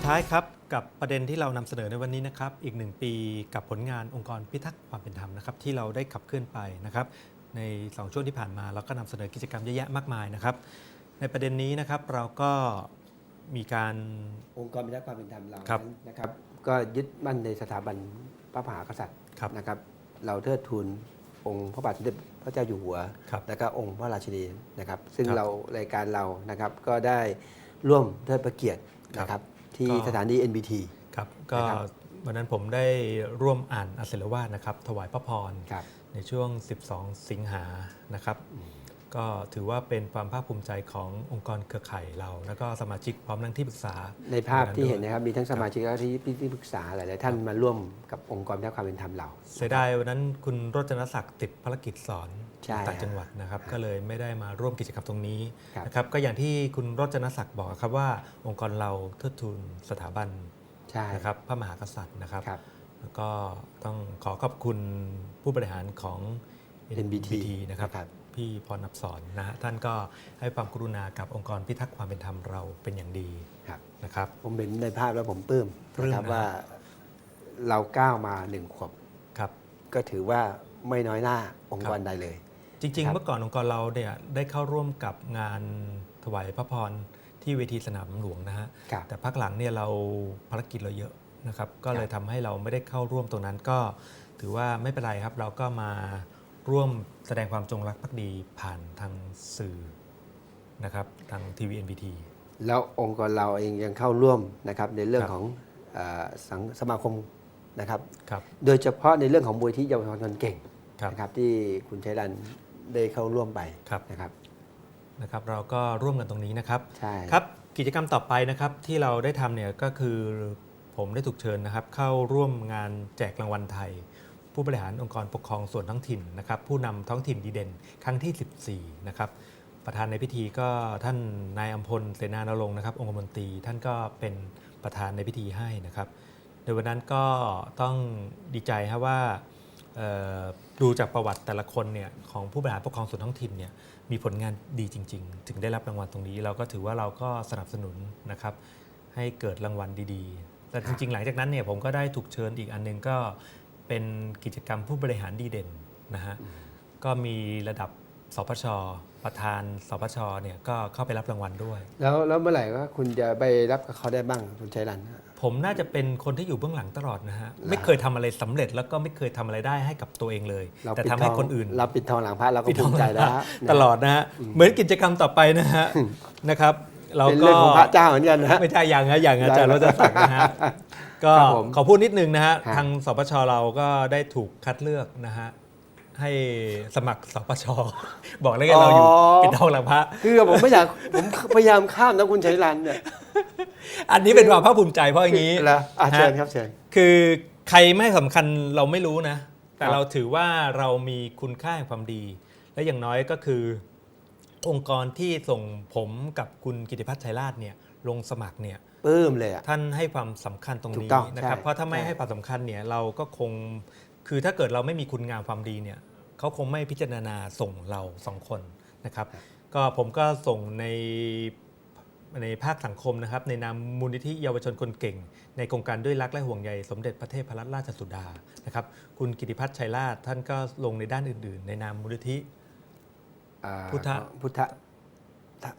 ดท้ายครับกับประเด็นที่เรานำเสนอในวันนี้นะครับอีกหนึ่งปีกับผลงานองค์กรพิทักษ์ความเป็นธรรมนะครับที่เราได้ขับเคลื่อนไปนะครับในสองช่วงที่ผ่านมาเราก็นำเสนอกิจกรรมเยอะแยะมากมายนะครับในประเด็นนี้นะครับเราก็มีการองค์กรพิทักษ์ความเป็นธรรมเราครับนั้นนะครับก็ยึดมั่นในสถาบันพระมหากษัตริย์ครับนะครับเราเทิดทูนองค์พระบาทสมเด็จพระเจ้าอยู่หัวครับแล้วก็องค์พระราชินีนะครับ ซึ่งครับเรารายการเรานะครับก็ได้ร่วมเทิดพระเกียรติครับนะครับ ที่ก็ สถานี NBT ครับก็นะครับวันนั้นผมได้ร่วมอ่านอัศลวาสนะครับ ถวายพระพร ครับ ในช่วง 12 สิงหานะครับ ก็ถือว่าเป็นความภาคภูมิใจขององค์กรเครือข่ายเรา แล้วก็สมาชิกพร้อมทั้งที่ปรึกษาในภาพที่เห็นด้วยนะครับมีทั้งสมาชิกและที่ที่ที่ปรึกษาหลายๆท่านมาร่วมกับองค์กรพิทักษ์ความเป็นธรรมเรา เสียดายวันนั้นคุณรจนศักดิ์ติดภารกิจสอนใช่ ต่างจังหวัดนะครับครับก็เลยไม่ได้มาร่วมกิจกรรมตรงนี้ครับนะครับก็อย่างที่คุณรจนศักดิ์บอกครับว่าองค์กรเราเทิดทูนสถาบันใช่นะครับพระมหากษัตริย์นะครับครับแล้วก็ต้องขอขอบคุณผู้บริหารของ NBT นะครับนะครับพี่พรนับสอนนะฮะท่านก็ให้ความกรุณากับองค์กรพิทักษ์ความเป็นธรรมเราเป็นอย่างดีครับนะครับ ผมเห็นในภาพแล้วผมปลื้มปลื้มนะครับนะว่าเราก้าวมาหนึ่งขวบครับ ก็ถือว่าไม่น้อยหน้าองค์กรครับใดเลย จริงครัๆบเมื่อก่อนองค์กรเราเนี่ยได้เข้าร่วมกับงานถวายพระพรที่เวทีสนามหลวงนะฮะ ครับแต่พักหลังเนี่ยเราภารกิจเราเยอะนะครับ ก็เลยทำให้เราไม่ได้เข้าร่วมตรงนั้นก็ถือว่าไม่เป็นไรครับ เราก็มาร่วมแสดงความจงรักภักดีผ่านทางสื่อนะครับทางทีวี NBT แล้วองค์กรเราเองยังเข้าร่วมนะครับในเรื่องครับของเออสังสมาคมนะครับ ครับ โดยเฉพาะในเรื่องของบวยที่เยาวชนคนเก่งครับ นะครับที่คุณชัยรัน ได้เข้าร่วมไปครับนะครับนะครับเราก็ร่วมกันตรงนี้นะครับใช่ครับกิจกรรมต่อไปนะครับที่เราได้ทำเนี่ยก็คือผมได้ถูกเชิญนะครับ เข้าร่วมงานแจกรางวัลไทย ผู้บริหารองค์กรปกครองส่วนท้องถิ่นนะครับผู้นำท้องถิ่นดีเด่น ครั้งที่ 14 นะครับประธานในพิธีก็ท่านนายอัมพลเสนานรงค์นะครับองคมนตรีท่านก็เป็นประธานในพิธีให้นะครับ ในวันนั้นก็ต้องดีใจครับว่าเอ่อ ดูจากประวัติแต่ละคนเนี่ยของผู้บริหารปกครองส่วนท้องถิ่นเนี่ยมีผลงานดีจริง ๆ ถึงได้รับรางวัลตรงนี้ เราก็ถือว่าเราก็สนับสนุนนะครับให้เกิดรางวัลดีๆ แต่จริง ๆ หลังจากนั้นเนี่ยผมก็ได้ถูกเชิญอีกอันหนึงก็เป็นกิจกรรมผู้บริหารดีเด่นนะฮะก็มีระดับสปชประธานสปชเนี่ยก็เข้าไปรับรางวัลด้วย แล้วแล้วเมื่อไหร่ว่าคุณจะไปรับกับเขาได้บ้างคุณชัยรัน ผมน่าจะเป็นคนที่อยู่เบื้องหลังตลอดนะฮะ ไม่เคยทำอะไรสำเร็จแล้วก็ไม่เคยทำอะไรได้ให้กับตัวเองเลยเราแต่ปิดทำให้ทองคนอื่น เราปิดทองหลังพระเราก็ปิดทภูองมิใจแล้วฮะตลอดนะฮะ เหมือนกิจกรรมต่อไปนะฮะนะครับ เราเป็นก็เรื่องของพระเจ้าเหมือนกันนะฮะไม่ใช่อย่างนะอย่างอาจารย์ได้รจศักดิ์นะฮะก็ครับผมขอพูดนิดนึงนะฮะฮะทางสปชเราก็ได้ถูกคัดเลือกนะฮะ ให้สมัครสปชบอกแล้วไงเราอยู่ปิดทองหลังพระ คือผมไม่อยาก ผมพยายามข้ามนะคุณชัยรันเนี่ยอันนี้เป็นความภาคภูมิใจเพราะอย่างนี้แล้วอะเชิญฮะครับเชิญ คือใครไม่สำคัญเราไม่รู้นะ แต่ครับ เราถือว่าเรามีคุณค่าแห่งความดี และอย่างน้อยก็คือ องค์กรที่ส่งผมกับคุณกิติพัฒน์ชัยราชเนี่ยลงสมัครเนี่ย ปลื้มเลยอะ ท่านให้ความสำคัญตรงถูนี้กต้องนะครับ ใช่เพราะถ้าไม่ใช่ ให้ความสำคัญเนี่ยเราก็คง คือถ้าเกิดเราไม่มีคุณงามความดีเนี่ย เขาคงไม่พิจารณาส่งเราสองคนนะครับ ก็ผมก็ส่งในในภาคสังคมนะครับ ในนามมูลนิธิเยาวชนคนเก่ง ในโครงการด้วยรักและห่วงใยสมเด็จพระเทพรัตนราชสุดานะครับ คุณกิติพัฒน์ชัยราชท่านก็ลงในด้านอื่น ๆ ในนามมูลนิธิอ่าพุทธพุทธ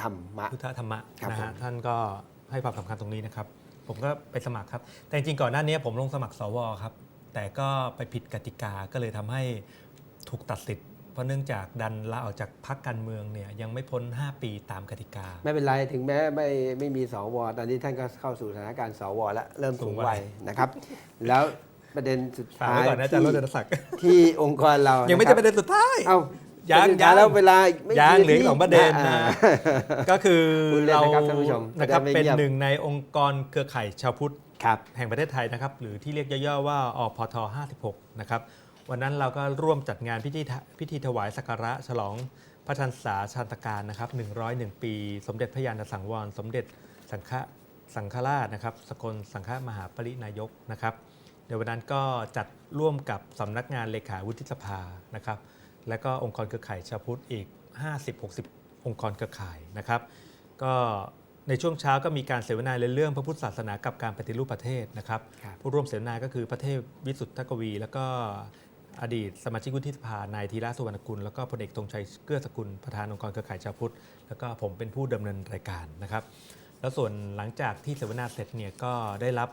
ธรรมะพุทธธรรมะครับนะฮะผมท่านก็ให้ความสำคัญตรงนี้นะครับ ผมก็ไปสมัครครับ แต่จริงๆก่อนหน้านี้ผมลงสมัครสวครับ แต่ก็ไปผิดกติกาก็เลยทำให้ ถูกตัดสิทธิ์เพราะเนื่องจากดันลาออกจากพรรคการเมืองเนี่ยยังไม่พ้น 5 ปีตามกติกา ไม่เป็นไรถึงแม้ไม่ไม่มีสวตอนนี้ท่านก็เข้าสู่สถานการณ์สวแล้วเริ่มสูงสูงวัวัยยนะครับ แล้วประเด็นสุดฝากท้ายไว้ก่อนนะอาจารย์รจนศักดิ์ที่องค์กรเรายัยังไม่ใช่ประเด็นสุดท้ายเอ้ายังประเด็นสุดท้ายังแล้วเวลาไม่ยังกี่เหลืออีกสองประเด็นนะอ่าก็คือพูดเล่นเรานะครับท่านผู้ชมนะครับจะได้ไม่เป็นเงียบหนึ่งในองค์กรเครือข่ายชาวพุทธครับแห่งประเทศไทยนะครับ หรือที่เรียกย่อๆว่าอพท 56 นะครับ วันนั้นเราก็ร่วมจัดงานพิธีทะพิธีถวายสักการะฉลองพระชันษาชาตการนะครับ 101 ปี สมเด็จพระยาณสังวร สมเด็จสังฆสังฆราชนะครับ สกลสังฆมหาปรินายกนะครับเดี๋ยววันนั้นก็จัดร่วมกับสำนักงานเลขาวุฒิสภานะครับ และก็องค์กรเครือข่ายชาวพุทธอีก 50-60 องค์กรเครือข่ายนะครับ ก็ในช่วงเช้าก็มีการเสวนาเรื่องพระพุทธศาสนากับการปฏิรูปประเทศนะครับครับผู้ร่วมเสวนาก็คือพระเทพวิสุทธกวี แล้วก็ อดีตสมาชิกวุฒิสภานายธีระสุวรรณกุลแล้วก็พลเอกธงชัยเกื้อสกุลประธานองค์กรเครือข่ายชาวพุทธแล้วก็ผมเป็นผู้ดำเนินรายการนะครับ แล้วส่วนหลังจากที่เสวนาเสร็จเนี่ยก็ได้รับ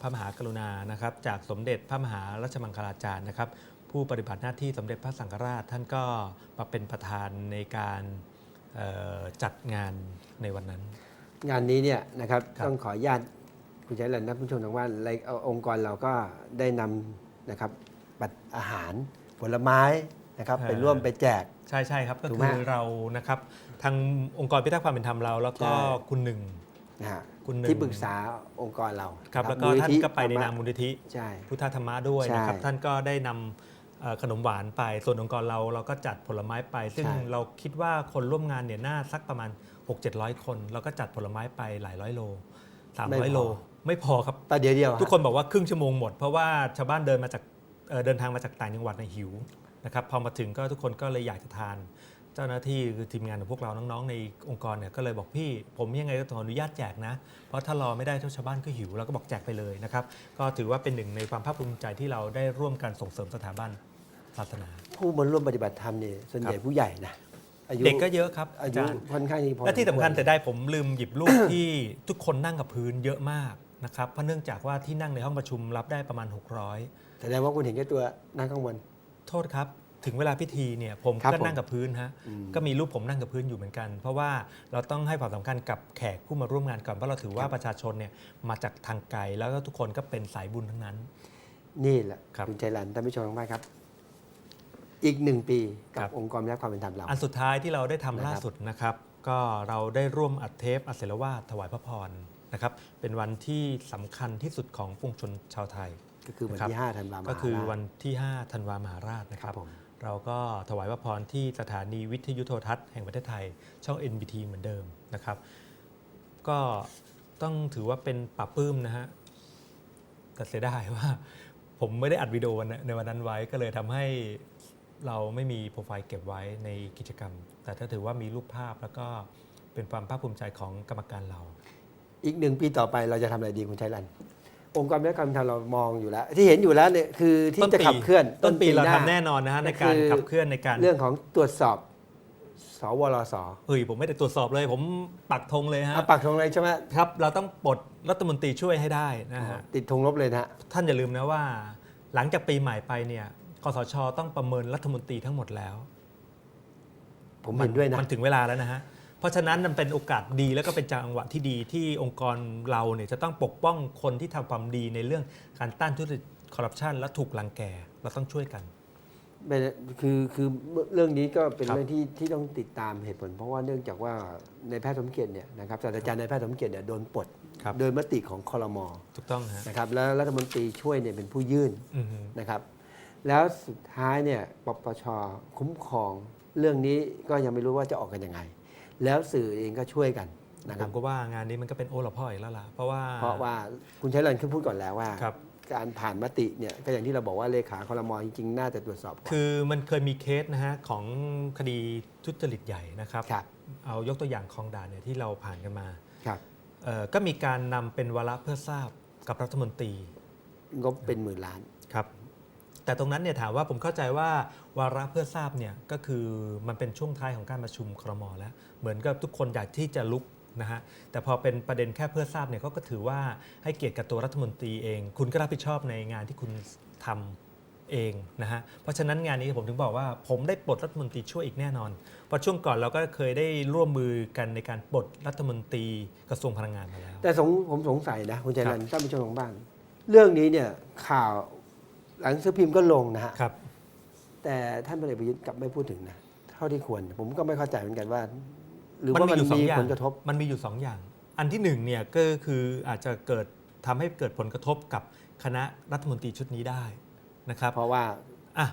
พระมหากรุณานะครับ จากสมเด็จพระมหารัชมังคลาจารย์นะครับ ผู้ปฏิบัติหน้าที่สมเด็จพระสังฆราชท่านก็มาเป็นประธานในการเอ่อจัดงานในวันนั้น งานนี้เนี่ยนะครับครับต้องขออนุญาตคุณชัยรันท่านผู้ชมทางบ้านรายเอ่อองค์กรเราก็ได้นำนะครับบัตร อาหารผลไม้นะครับไปร่วมไปแจก ใช่ใช่ครับ ก็ถูกคืไหมอเรานะครับทางองค์กรพิทักษ์ความเป็นธรรมเรา แล้วก็ใช่ คุณหนึ่ง นะฮะคุณหนึ่ง ที่ปรึกษาองค์กรเราครับนะแล้วก็มูลท่านธิก็ไปในธรรมะนามมูลนิธิ ใช่ พุทธธรรมะด้วยนะครับ ใช่ท่านก็ได้นำเอ่อขนมหวานไป ส่วนองค์กรเราเราก็จัดผลไม้ไป ซึ่งใช่ เราคิดว่าคนร่วมงานเนี่ยน่าสักประมาณ 6-700 คน เราก็จัดผลไม้ไปหลายร้อยโล 300 โล ไม่พอครับ แต่เดี๋ยวเดียวทุกคนบอกว่าครึ่งชั่วโมงหมด เพราะว่าชาวบ้านเดินมาจาก เอ่อเดินทางมาจากต่างจังหวัดในยหิวนะครับพอมาถึงก็ทุกคนก็เลยอยากจะทาน เจ้าหน้าที่คือทีมงานของพวกเราน้องๆ ในองค์กรเนี่ยก็เลยบอกพี่ ผมยังไงก็ขออนุญาตแจกนะ เพราะถ้ารอไม่ได้ทุกชาวบ้านก็หิวเราก็บอกแจกไปเลยนะครับก็ถือว่าเป็นหนึ่งในความภาคภูมิใจที่เราได้ร่วมกันส่งเสริมสถาบันศาสนา ผู้มาร่วมปฏิบัติธรรมเนี่ยส่วนใหญ่ผู้ใหญ่นะอายุเด็กก็เยอะครับอาอายุจารย์ค่อนข้างที่พอและที่สำคัญวรแต่ได้ผมลืมหยิบรูปที่ทุกคนนั่งกับพื้นเยอะมาก นะครับเพราะเนื่องจากว่าที่นั่งในห้องประชุมรับได้ประมาณ 600แสดงว่าคุณเห็นแค่ตัวนั่งข้างบน โทษครับ ถึงเวลาพิธีเนี่ยผมครับก็ผมนั่งกับพื้นฮะอืมก็มีรูปผมนั่งกับพื้นอยู่เหมือนกัน เพราะว่าเราต้องให้ความสำคัญกับแขกผู้มาร่วมงานก่อนเพราะเราถือว่าประชาชนเนี่ยมาจากทางไกลแล้วก็ทุกคนก็เป็นสายบุญทั้งนั้น นี่แหละครับคุณชัยรันท่านผู้ชมทางบ้านครับ อีกหนึ่งปีกัครับบองค์กรและความเป็นธรรมเรา อันสุดท้ายที่เราได้ทำนะครับ ล่าสุดนะครับ ก็เราได้ร่วมอัดเทปอัดเสรวาทถวายพระพร นะครับเป็นวันที่สำคัญที่สุดของปวงชนชาวไทย ก็คือวันครับที่ 5 ธันวาคมก็คือวันที่ 5 ธันวามหาราชนะคครัรับบผมเราก็ถวายพระพรที่สถานีวิทยุโทรทัศน์แห่งประเทศไทย ช่อง NBT เหมือนเดิมนะครับ ก็ต้องถือว่าเป็นปรับปลื้มนะฮะแต่เสียดายว่าผมไม่ได้อัดวิดีโอวันนั้นในวันนั้นไว้ก็เลยทำให้เราไม่มีโปรไฟล์เก็บไว้ในกิจกรรม แต่ถ้าถือว่ามีรูปภาพแล้วก็เป็นความภาคภูมิใจของกรรมการเรา อีกหนึ่งปีต่อไปเราจะทำอะไรดีคุณชัยรันองค์กรและความเป็นธรรมเรามองอยู่แล้ว ที่เห็นอยู่แล้วเนี่ยคือที่จะขับเคลื่อน ต้นปีเราหทำแน่นอนนะฮะในการคือขับเคลื่อนในการเรื่องของตรวจสอบสวรสเฮ้ยผมไม่ได้ตรวจสอบเลย ผมปักธงเลยฮะเอาปักธงเลยใช่ไหมครับ เราต้องปลดรัฐมนตรีช่วยให้ได้นะฮะติดธงลบเลยนะฮะท่านอย่าลืมนะว่า หลังจากปีใหม่ไปเนี่ยคสชต้องประเมินรัฐมนตรีทั้งหมดแล้ว ผมเห็นด้วยนะมันถึงเวลาแล้วนะฮะ เพราะฉะนั้นมันเป็นโอกาสดีแล้วก็เป็นจังหวะที่ดีที่องค์กรเราเนี่ยจะต้องปกป้องคนที่ทำความดีในเรื่องการต้านทุจริตคอร์รัปชันและถูกลังแกเราต้องช่วยกันเป็นคือคือเรื่องนี้ก็เป็นครับเรื่องที่ที่ต้องติดตามเหตุผล เพราะว่าเนื่องจากว่าในแพทย์สมเกียรติเนี่ยนะครับศาสตราจารย์ในแพทย์สมเกียรติเนี่ยโดนปลดครับโดยมติของคอรมอถูกต้องฮะนะครับแล้วรัฐมนตรีช่วยเนี่ยเป็นผู้ยื่นอือฮึนะครับ แล้วสุดท้ายเนี่ยปปชคุ้มครอง เรื่องนี้ก็ยังไม่รู้ว่าจะออกกันยังไง แล้วสื่อเองก็ช่วยกันนะคผรับมก็ว่างานนี้มันก็เป็นโอละพ่ออีกแล้วล่ะเพราะว่า เพราะว่าคุณใช้เรนขึ้นพูดก่อนแล้วว่า ครับ การผ่านมติเนี่ยก็อย่างที่เราบอกว่าเลขาคอรมอจริงๆน่าจะตรวจสอบก่อนคือมันเคยมีเคสนะฮะของคดีทุจริตใหญ่นะครับ ครับเอายกตัวอย่างคลองด่านเนี่ยที่เราผ่านกันมาครับ เอ่อก็มีการนำเป็นวาระเพื่อทราบกับรัฐมนตรีงบเป็นหมื่นล้าน ครับ แต่ตรงนั้นเนี่ยถามว่าผมเข้าใจว่าวาระเพื่อทราบเนี่ยก็คือมันเป็นช่วงท้ายของการประชุมครมแล้ว เหมือนกับทุกคนอยากที่จะลุกนะฮะแต่พอเป็นประเด็นแค่เพื่อทราบเนี่ยเขาก็ถือว่าให้เกียรติกับตัวรัฐมนตรีเอง คุณก็รับผิดชอบในงานที่คุณทำเองนะฮะเพราะฉะนั้นงานนี้ผมถึงบอกว่าผมได้ปลดรัฐมนตรีช่วยอีกแน่นอนเพราะช่วงก่อนเราก็เคยได้ร่วมมือกันในการปลดรัฐมนตรีกระทรวงพลังงานมาแล้วแต่สงผมสงสัยนะคุณชัยครัรับนท่านผู้ชมของบ้าน เรื่องนี้เนี่ยข่าว หลังสือพิมพ์ก็ลงนะฮะครับ แต่ท่านพลเอกประยุทธ์กลับไม่พูดถึงนะเท่าที่ควร ผมก็ไม่เข้าใจเหมือนกันว่า หรือว่ามันอยู่สองมีอย่างผลกระทบมันมีอยู่ 2 อย่าง อันที่หนึ่งเนี่ยก็คืออาจจะเกิดทำให้เกิดผลกระทบกับคณะรัฐมนตรีชุดนี้ได้นะครับ เพราะว่าอะ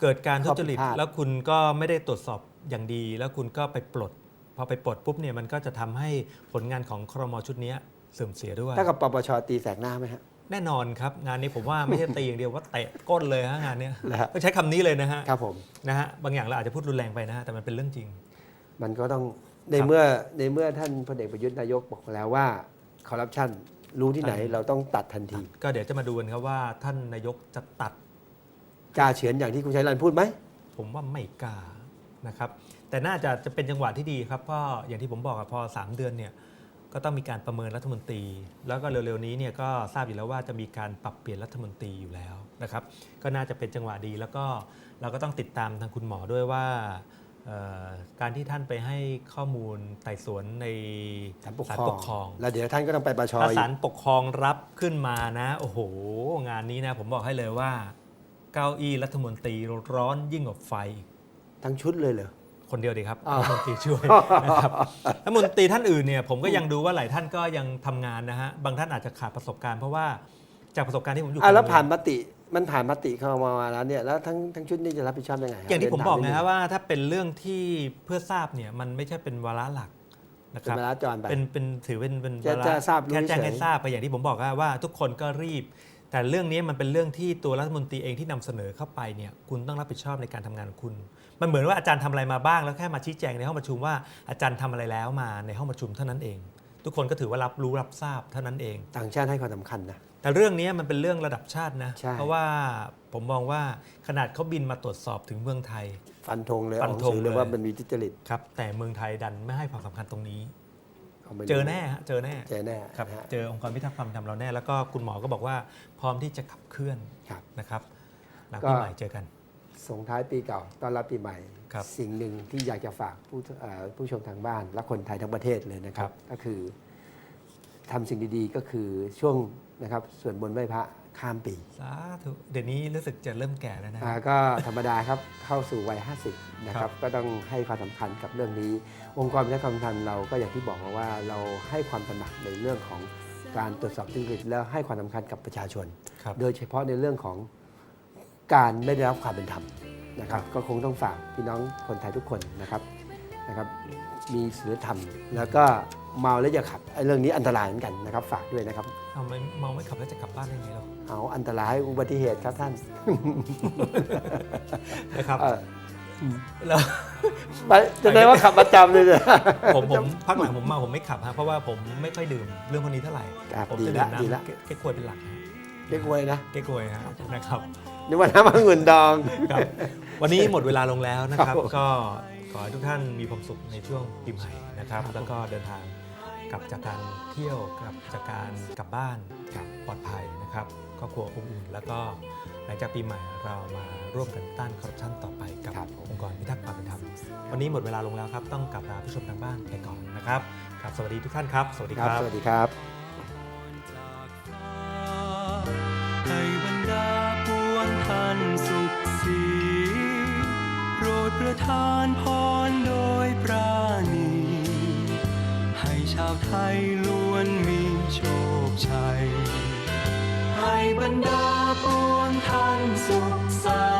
เกิดการทุจริตข้อผิดพลาดแล้วคุณก็ไม่ได้ตรวจสอบอย่างดี แล้วคุณก็ไปปลด พอไปปลดปุ๊บเนี่ยมันก็จะทำให้ผลงานของครมชุดนี้เสื่อมเสียด้วยถ้ากับปปชตีแสกหน้าไหมฮะ แน่นอนครับ งานนี้ผมว่าไม่ใช่ตีอย่างเดียวว่าเตะก้นเลยฮะงานเนี้ยนะฮะก็ใช้คำนี้เลยนะฮะครับผมนะฮะบางอย่างเราอาจจะพูดรุนแรงไปนะฮะแต่มันเป็นเรื่องจริง มันก็ต้องในเมื่อในเมื่อท่านพลเอกประยุทธ์นายกบอกแล้วว่าคอร์รัปชันรู้ที่ไหนใช่เราต้องตัดทันที ก็เดี๋ยวจะมาดูกันครับว่าท่านนายกจะตัดกล้าเฉือนอย่างที่คุณชัยรันพูดไหมผมว่าไม่กล้านะครับแต่น่าจะจะเป็นจังหวะที่ดีครับเพราะอย่างที่ผมบอกอะพอ 3 เดือนเนี่ย ก็ต้องมีการประเมินรัฐมนตรี แล้วก็เร็วๆนี้เนี่ยก็ทราบอยู่แล้วว่าจะมีการปรับเปลี่ยนรัฐมนตรีอยู่แล้วนะครับ ก็น่าจะเป็นจังหวะดีแล้วก็เราก็ต้องติดตามทางคุณหมอด้วยว่าเอ่อการที่ท่านไปให้ข้อมูลไต่สวนในศาลปกศาลครองปกครอง แล้วเดี๋ยวท่านก็ต้องไปประชอถ้าอีศากลปกครองรับขึ้นมานะ โอ้โห งานนี้นะ ผมบอกให้เลยว่า เก้าอี้รัฐมนตรีร้อนยิ่งกว่าไฟอีกทั้งชุดเลยเหรอ คนเดียวดีครับอ้าวรัฐมนตรีช่วยนะครับรัฐมนตรีท่านอื่นเนี่ยผมก็ยังดูว่าหลายท่านก็ยังทำงานนะฮะบางท่านอาจจะขาดประสบการณ์เพราะว่าจากประสบการณ์ที่ผมอยู่อะแล้วกรเมืองผ่านมติมันผ่านมติเข้ามาแล้วเนี่ยแล้วทั้งทั้งชุดนี้จะรับผิดชอบยังไงฮะอย่างที่ผมบอกเรีนะยถาฮะนิดว่าถ้าเป็นเรื่องที่เพื่อทราบเนี่ยมันไม่ใช่เป็นวาระหลักนะเป็คนรับเวลาจรไปเป็นเป็นถือเป็นเป็นจะวาระจะทราบรู้แค่แจ้งเฉยให้ทราบไปอย่างที่ผมบอกว่าว่าทุกคนก็รีบ แต่เรื่องนี้มันเป็นเรื่องที่ตัวรัฐมนตรีเองที่นำเสนอเข้าไปเนี่ยคุณต้องรับผิดชอบในการทำงานของคุณ มันเหมือนว่าอาจารย์ทำอะไรมาบ้างแล้วแค่มาชี้แจงในห้องประชุมว่าอาจารย์ทำอะไรแล้วมาในห้องประชุมเท่านั้นเอง ทุกคนก็ถือว่ารับรู้รับทราบเท่านั้นเอง ต่างชาติให้ความสำคัญนะแต่เรื่องนี้มันเป็นเรื่องระดับชาตินะใช่เพราะว่าผมมองว่าขนาดเขาบินมาตรวจสอบถึงเมืองไทย ฟันธงเลยฟันออกธงสื่อเลยเลยว่ามันมีทุจริตครับแต่เมืองไทยดันไม่ให้ความสำคัญตรงนี้าไม่รู้ เจอแน่ฮะเจอแน่เจอแน่ครับนะฮะเจอองค์กรพิทักษ์ความธรรมเราแน่แล้วก็คุณหมอก็บอกว่าพร้อมที่จะขับเคลื่อนครับนะครับหลังก็ปีใหม่เจอกันส่งท้ายปีเก่าต้อนรับปีใหม่ครับสิ่งหนึ่งที่อยากจะฝากผู้เอ่อผู้ชมทางบ้าน และคนไทยทั้งประเทศเลยนะครับ ก็คือทำสิ่งดีๆก็คือช่วงนะครับส่วนบนต์ไหว้พระ ข้ามปี สาธุเดี๋ยวนี้รู้สึกจะเริ่มแก่แล้วนะอ่าก็ธรรมดาครับ เข้าสู่วัย 50 นะคครัรับบก็ต้องให้ความสำคัญกับเรื่องนี้ องค์กรพิทักษ์ความธรรมเราก็อย่างที่บอกมาว่าเราให้ความตระหนักในเรื่องของการตรวจสอบทุจริตแล้วให้ความสำคัญกับประชาชน ครับ โดยเฉพาะในเรื่องของการไม่ได้รับความเป็นธรรมนะครับก็คงต้องฝากพี่น้องคนไทยทุกคนนะครับนะครับ มีศีลธรรม แล้วก็เมาแล้วอย่าขับไอ้เรื่องนี้อันตรายเหมือนกันนะครับ ฝากด้วยนะครับ เอาไม่เมาไม่ขับแล้วจะกลับบ้านได้ไงเราเอาอันตรายอุบัติเหตุครับท่านนะครับเออแล้วไปจะได้ว่าขับประจำเลยเนี่ยผมผมพักหลังผมเมาผมไม่ขับฮะเพราะว่าผมไม่ค่อยดื่มเรื่องพวกนี้เท่าไหร่ครับผมดีจะละดื่มดีละ น้ำเก๊กเก๊กควยเป็นหลักฮะเรียกวยนะเก๊กควยฮะนะครับ นึกว่าน้ำองุ่นดอง ครับวันนี้หมดเวลาลงแล้วนะคครัรับบผมก็ขอให้ทุกท่านมีความสุขในช่วงปีใหม่นะครับครับแล้วก็เดินทาง กลับจากการเที่ยวกลับจากการกลับบ้านกับปลอดภัยนะครับครอบครัวอบอุ่นแล้วก็หลังจากปีใหม่เรามาร่วมกันต้านคอร์รัปชันต่อไปกับครับผมองค์กรพิทักษ์ความเป็นธรรมวันนี้หมดเวลาลงแล้วครับ ต้องกลับลาผู้ชมทางบ้านไปก่อนนะครับครับสวัสดีทุกท่านครับ สวัสดีคครัรับบสวัสดีครับให้บรรดาปวงท่านสุขสีโปรดประทานพรโดยปราณีให้ชาว ไทยล้วนมีโชคชัย ให้บรรดาปวงท่านสุขสันต์